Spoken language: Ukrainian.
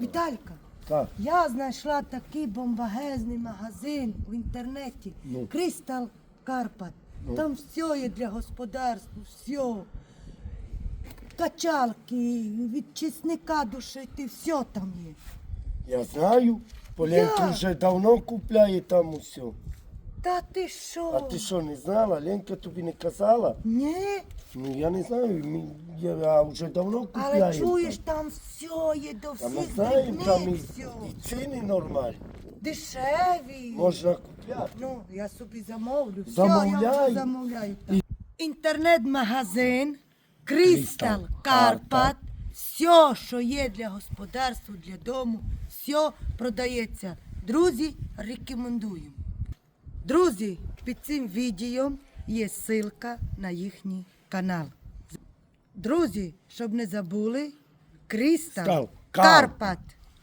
Віталька, Так. я знайшла такий бомбагезний магазин в інтернеті. Ну. Кристал Карпат. Ну. Там все є для господарства, все. Качалки, від чесника душити, все там є. Я знаю. Поленко Я. вже давно купляє там усе. Та ти що? А ти що, не знала? Ленка тобі не казала? Ні, Ну я не знаю, мі- я вже давно купляю. але чуєш, там все є до Та ми всіх знаємо, там і, дрібниць і ціни нормальні. Дешеві. Можна купляти. Ну, я собі замовлю. Все, Замовляй. я вже замовляю. так. Інтернет-магазин Crystal Карпат. Все, що є для господарства, для дому, все продається. Друзі, рекомендуємо. Друзі, під цим відео є ссылка на їхній канал. Друзі, щоб не забули, Кріста. Карпат.